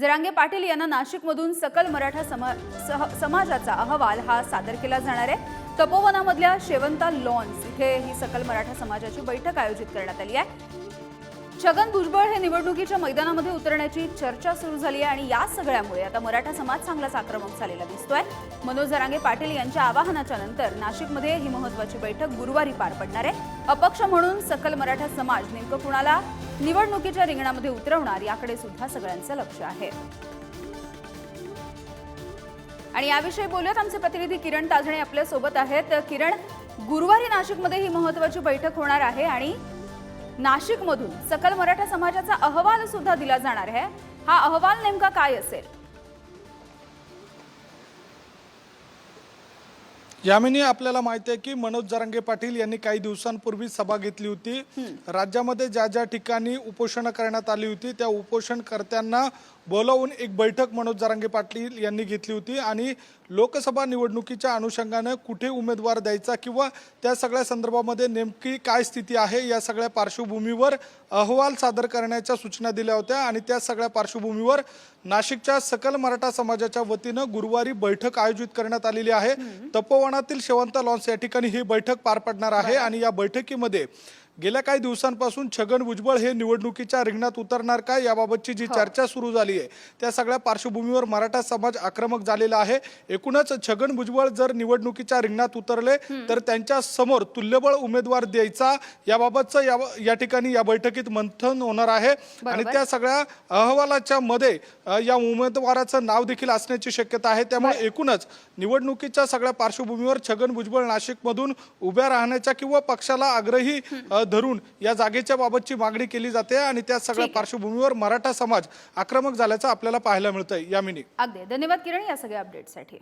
जरांगे पाटील यांना नाशिकमधून सकल मराठा समा सह- समाजाचा अहवाल हा सादर केला जाणार आहे. तपोवनामधल्या शेवंता लॉन्स इथे ही सकल मराठा समाजाची बैठक आयोजित करण्यात आली आहे. छगन भुजबळ हे निवडणुकीच्या मैदानामध्ये उतरण्याची चर्चा सुरू झाली आहे आणि या सगळ्यामुळे आता मराठा समाज चांगलाच आक्रमक झालेला दिसतोय. मनोज जरांगे पाटील यांच्या आवाहनाच्या नंतर नाशिकमध्ये ही महत्वाची बैठक गुरुवारी पार पडणार आहे. अपक्ष म्हणून सकल मराठा समाज नेमकं कुणाला निवडणुकीच्या रिंगणामध्ये उतरवणार याकडे सुद्धा सगळ्यांचं लक्ष आहे. आणि याविषयी बोलूयात. आमचे प्रतिनिधी किरण ताजणे आपल्यासोबत आहेत. किरण गुरुवारी नाशिकमध्ये ही महत्वाची बैठक होणार आहे आणि नाशिकमधून सकल मराठा समाजाचा अहवाल सुद्धा दिला जाणार आहे. हा अहवाल नेमका काय असेल? यामिनी आपल्याला माहिती आहे की मनोज जरांगे पाटील यांनी काही दिवसांपूर्वी सभा घेतली होती. राज्यामध्ये ज्या ज्या ठिकाणी उपोषण करण्यात आली होती त्या उपोषणकर्त्यांना बोलावून एक बैठक मनोज जरांगे पाटील यांनी घेतली होती आणि लोकसभा निवडणुकीच्या अनुषंगानं कुठे उमेदवार द्यायचा किंवा त्या सगळ्या संदर्भामध्ये नेमकी काय स्थिती आहे या सगळ्या पार्श्वभूमीवर अहवाल सादर करण्याच्या सूचना दिल्या होत्या आणि त्या सगळ्या पार्श्वभूमीवर नाशिकच्या सकल मराठा समाजाच्या वतीनं गुरुवारी बैठक आयोजित करण्यात आलेली आहे. तपोवनातील शेवंत लॉन्स या ठिकाणी ही बैठक पार पडणार आहे आणि या बैठकीमध्ये गेल्या काही दिवसांपासून छगन भुजबळ हे निवडणुकीच्या रिंगणात उतरणार का याबाबतची जी चर्चा सुरू झाली आहे त्या सगळ्या पार्श्वभूमीवर मराठा समाज आक्रमक झालेला आहे. एकूणच छगन भुजबळ जर निवडणुकीच्या रिंगणात उतरले तर त्यांच्यासमोर तुल्यबळ उमेदवार द्यायचा याबाबतचं या या ठिकाणी या बैठकीत मंथन होणार आहे. आणि त्या सगळ्या अहवालाच्या मध्ये या उमेदवाराचं नाव देखील असण्याची शक्यता आहे. त्यामुळे एकूणच निवडणुकीच्या सगळ्या पार्श्वभूमीवर छगन भुजबळ नाशिकमधून उभ्या राहण्याच्या किंवा पक्षाला आग्रही धरून या जागेच्या बाबतची मागणी केली जाते आणि त्या सगळ्या पार्श्वभूमीवर मराठा समाज आक्रमक झाल्याचं आपल्याला पाहायला मिळतंय. यामिनी अगदी. धन्यवाद किरण या सगळ्या अपडेटसाठी